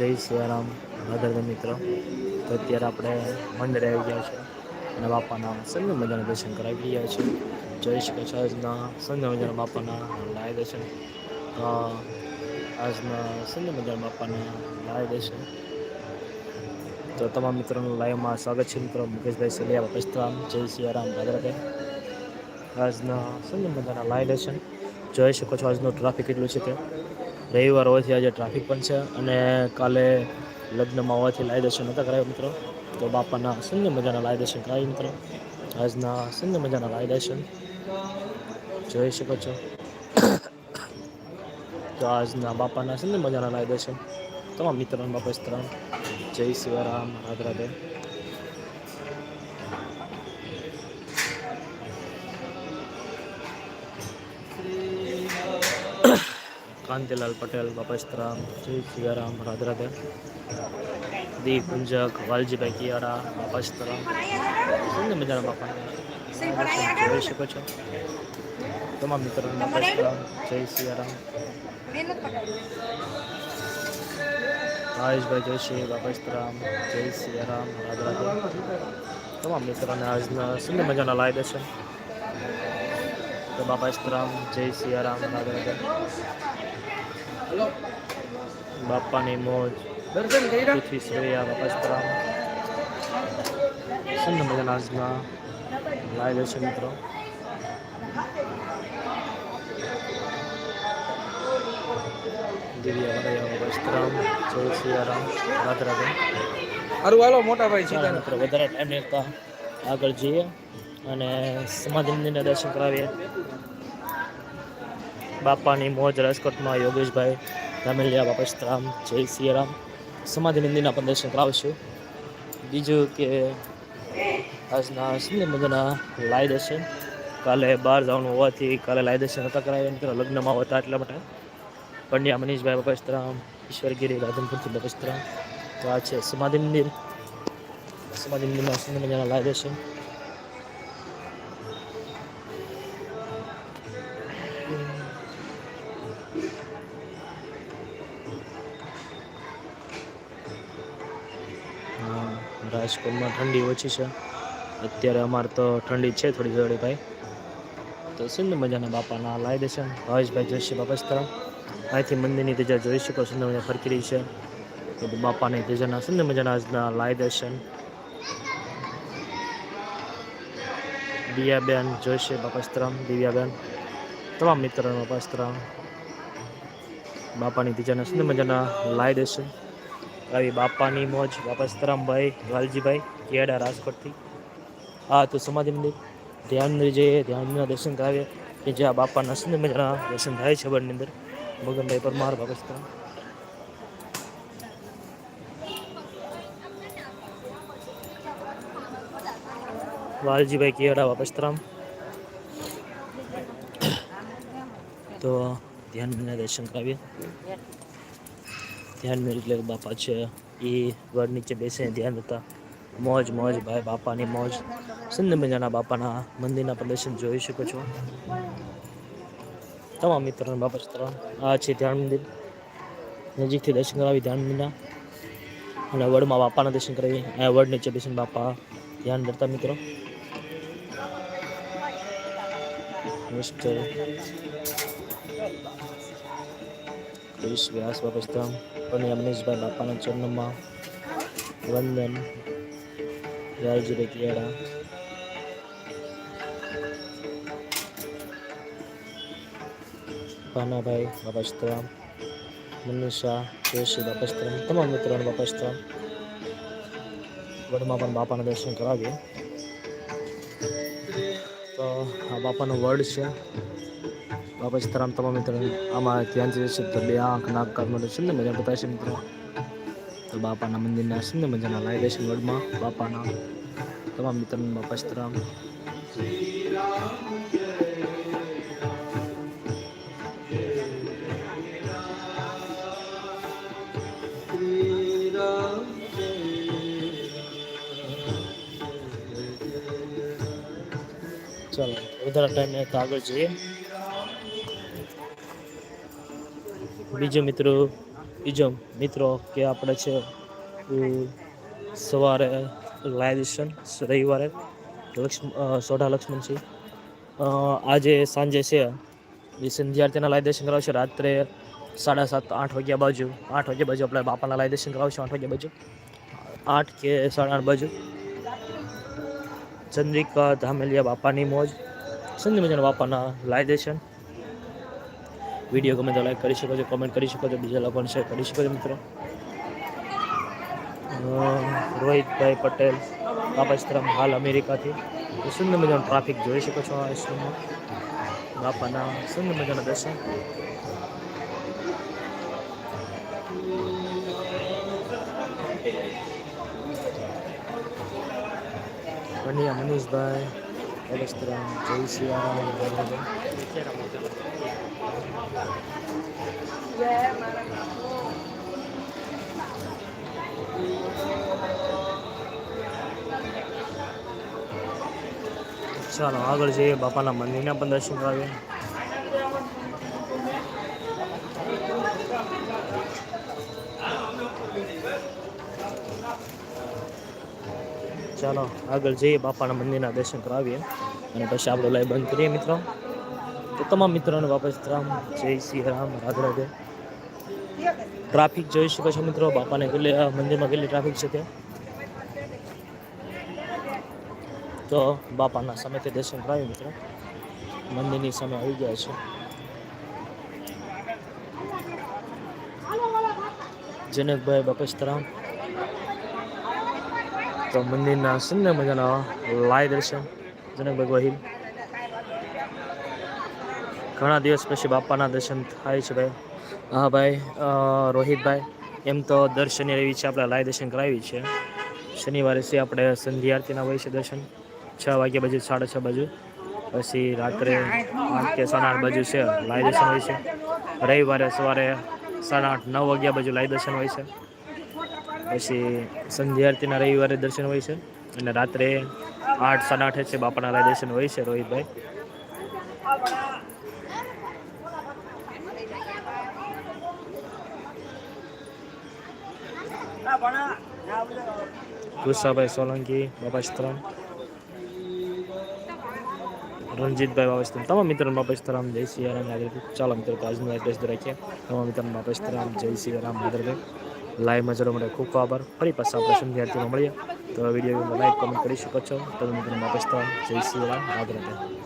જય સિયારામ ભાદરવી મિત્રો. તો અત્યારે આપણે મંદિરે આવી ગયા છે અને બાપાના સંજય મજાના દર્શન કરાવી રહ્યા છે. જય શ્રી કૃષ્ણના સંજય મજાના બાપાના લાય દર્શન. તો આજના સંજય મજાના બાપાના લાય દર્શન. તો તમામ મિત્રોનું લાઈવમાં સ્વાગત છે મિત્રો. મુકેશભાઈ સલિયા પસ્તામ જય સિયારામ ભાદરવે આજના સંજય મજાના લાય દર્શન. જોઈ શકો છો આજનું ટ્રાફિક કેટલું છે તે રવિવાર હોવાથી આજે ટ્રાફિક પણ છે અને કાલે લગ્નમાં હોવાથી લાય દર્શન નહોતા કરાવ્યા મિત્રો. તો બાપાના સુંદર મજાના લાય દર્શન કરાવી મિત્રો. આજના સુંદર મજાના લાય દર્શન. જોઈ શકો છો. તો આજના બાપાના સુંદર મજાના લાય દર્શન. તમામ મિત્રોને બાપા સ્ત્રણ જય શિવરામ, રાધે રાધે. કાંતિલાલ પટેલ બાપસ્તરામ જય સિયારામ રાધે રાધે દીપ ગુંજક વાલજીભાઈ કિયારા બાપસ્તરામ સુંદર મજાના બાપા જોઈ શકો છો. તમામ મિત્રોને બાપસ્તરામ જય સિયારામ. મહેશભાઈ જોશી બાપસ્તરામ જય સિયારામ રાધે રાધે તમામ મિત્રોને આજના સુંદર મજાના લાય દર્શન. તો બાપસ્તરામ જય સિયારામ રાધે રાધે બાપાની મોજ પૃથ્વી શ્રેયા બાપસ્તરામ સુંદર મજાના આજના લાય દર્શન મિત્રો વધારે ટાઈમ આગળ જઈએ અને સમાધિ મંદિરના દર્શન કરાવીએ બાપાની મોજ, રાજકોટમાં યોગેશભાઈ રામેલિયા બાપસ્તરામ જય સિયારામ. સમાધિ મંદિરના પણ દર્શન કરાવશું. બીજું કે આજના સુંદર મજાના લાય દર્શન. કાલે બહાર જવાનું હોવાથી કાલે લાય દર્શન નહોતા કરાવ્યા મિત્રો લગ્નમાં હોતા એટલા માટે. પંડ્યા મનીષભાઈ બાપસ્તરામ ઈશ્વરગીરી, રાધનપુરથી બાપસ્તરામ તો આ છે સમાધિ મંદિર સમાધિ મંદિરમાં સુંદર મજાના લાય દર્શન. રાજકોટમાં ઠંડી ઓછી છે. અત્યારે અમારે તો ઠંડી છે થોડી થોડી ભાઈ. તો સુંદર મજાના બાપાના લાવી દેશે. ભાવેશભાઈ જોશી બાપસ્તરામ અહીંથી મંદિરની તેજા જોઈ શકો, સુંદર મજા ફરકી છે. તો બાપાની તેજાના સુંદર મજાના આજના લાવી દેશે. દિયાબેન જોશી બાપાસ્ત્રમ દિવ્યાબેન. તમામ મિત્રોનો બાપાસ્ત્રમ બાપાની તેજાના સુંદર મજાના લાવી દર્શન આવી બાપાની મોજ બાપસ્તરામભાઈ વાલજીભાઈ કેડા રાજકોટથી હા તો સમાધિ મંદિર ધ્યાન મંદિર જઈએ ધ્યાન મંદિરના દર્શન કરાવીએ કે જ્યાં બાપાના સુંદર મજાના દર્શન થાય છે બળની અંદર. મગનભાઈ પરમાર બાપસ્તરામ વાલજીભાઈ કેડા બાપસ્તરામ તો ધ્યાન મંદિરના દર્શન કરાવીએ. ધ્યાન મેળ એટલે બાપા છે. એ ઘર નીચે બેસીને ધ્યાન હતા મોજ મોજ ભાઈ, બાપાની મોજ. સુંદર મજાના બાપાના મંદિરના પ્રદર્શન જોઈ શકો છો. તમામ મિત્રો બાપા ચિત્ર આ છે ધ્યાન મંદિર. નજીકથી દર્શન કરાવી ધ્યાન મંદિરના. અને વડમાં બાપાના દર્શન કરાવી. અહીંયા વડ નીચે બેસીને બાપા ધ્યાન કરતા મિત્રો. મસ્ત. વ્યાસ બાપા બાપસ્તરામ અને અમનેશભાઈ બાપાના ચરણમાં વંદન રાયજીભાઈ કિયાડા ભાનાભાઈ બાપાસ્ત્રામ મનીષા, જોશી બાપાસ્ત્રામ તમામ મિત્રોને બાપાસ્ત્રામ વડમાં પણ બાપાના દર્શન કરાવીએ. તો આ બાપાનો વર્ડ છે. બાપા સીતારામ તમામ મિત્રો આમાં ધ્યાન છે છે તો બે આંખ, નાક, કાન માટે સુંદર મજા બતાવે છે મિત્રો. તો બાપાના મંદિરના સુંદર મજાના લાય દર્શન વડમાં બાપાના તમામ મિત્રોને બાપા સીતારામ ચાલો, વધારે ટાઈમ આગળ જઈએ. બીજો મિત્રો બીજો મિત્રો કે આપણે છે સવારે લાય દર્શન રવિવારે લક્ષ્મ સોઢા લક્ષ્મણસિંહ અ, આજે સાંજે છે એ સંધ્યાર્થીના લાયદેશન કરાવશે રાત્રે સાડા સાત આઠ વાગ્યા બાજુ આઠ વાગ્યા બાજુ આપણે બાપાના લાય દર્શન કરાવશું આઠ વાગ્યા બાજુ. આઠ કે સાડા આઠ બાજુ. ચંદ્રિકા ધામેલિયા બાપાની મોજ. સંધી મજાના બાપાના લાય દર્શન. વીડિયો ગમે તો લાઈક કરી શકો છો કમેન્ટ કરી શકો છો, બીજા લોકોને શેર કરી શકો છો મિત્રો. રોહિતભાઈ પટેલ બાપાશ્રમ હાલ અમેરિકાથી. સુંદર મજાનું ટ્રાફિક જોઈ શકો છો આ આશ્રમમાં બાપાના સુંદર મજાના દર્શન. કન્યા મનીષભાઈ બાપાશ્રમ જય સિયારામ ચાલો, આગળ જઈએ બાપાના મંદિરના પણ દર્શન કરાવીએ. ચાલો, આગળ જઈએ બાપાના મંદિરના દર્શન કરાવીએ. અને પછી આપણો લાઈવ બંધ કરીએ મિત્રો. તો તમામ મિત્રોને વાપસ રામ, જય શ્રી રામ, રાધે રાધે. ટ્રાફિક જોઈ શકો છો મિત્રો, બાપાને કેટલી મંદિરમાં કેટલી ટ્રાફિક છે ત્યાં. તો બાપાના સામેથી દર્શન કરાવી મિત્રો. મંદિરની સામે આવી ગયા છે. જનકભાઈ બાપસ્તરામ તો મંદિરના સુંદર મજાના લાય દર્શન. જનકભાઈ ગોહિલ. ઘણા દિવસ પછી બાપાના દર્શન થાય છે ભાઈ. હા ભાઈ રોહિતભાઈ, એમ તો દર રહી છે, આપણે લાય દર્શન કરાવી છે. શનિવારે છે આપણે સંધ્યા આરતીના હોય છે દર્શન. છ વાગ્યા બાજુ, સાડા છ બાજુ. પછી રાત્રે આઠ કે સાડા આઠ બાજુ છે લાય દર્શન હોય છે. રવિવારે, સવારે સાડા આઠ, નવ વાગ્યા બાજુ લાય દર્શન હોય છે. પછી સંધ્યા આરતીના રવિવારે દર્શન હોય છે. અને રાત્રે આઠ, સાડા આઠે છે બાપાના લાય દર્શન હોય છે, રોહિતભાઈ. કુશાભાઈ સોલંકી બાબાશ્રમ રણજીતભાઈ બાબાશ્રમ તમામ મિત્રોને બાપાસ્તરામ જય સિયારામ રામ નાગરિક. ચાલો મિત્રો આજનું એડ્રેસ રાખીએ તમામ મિત્રોને બાપાસ્તરામ જય સિયારામ રામ નાગરિક. લાઈવમાં જરૂર માટે ખૂબ ખૂબ આભાર. ફરી પાછા આપણે સંધ્યાર્થીમાં મળીએ. તો વીડિયો લાઈક કમેન્ટ કરી શકો છો. તમે મિત્રોને બાપાસ્તરામ જય સિયારામ રાધે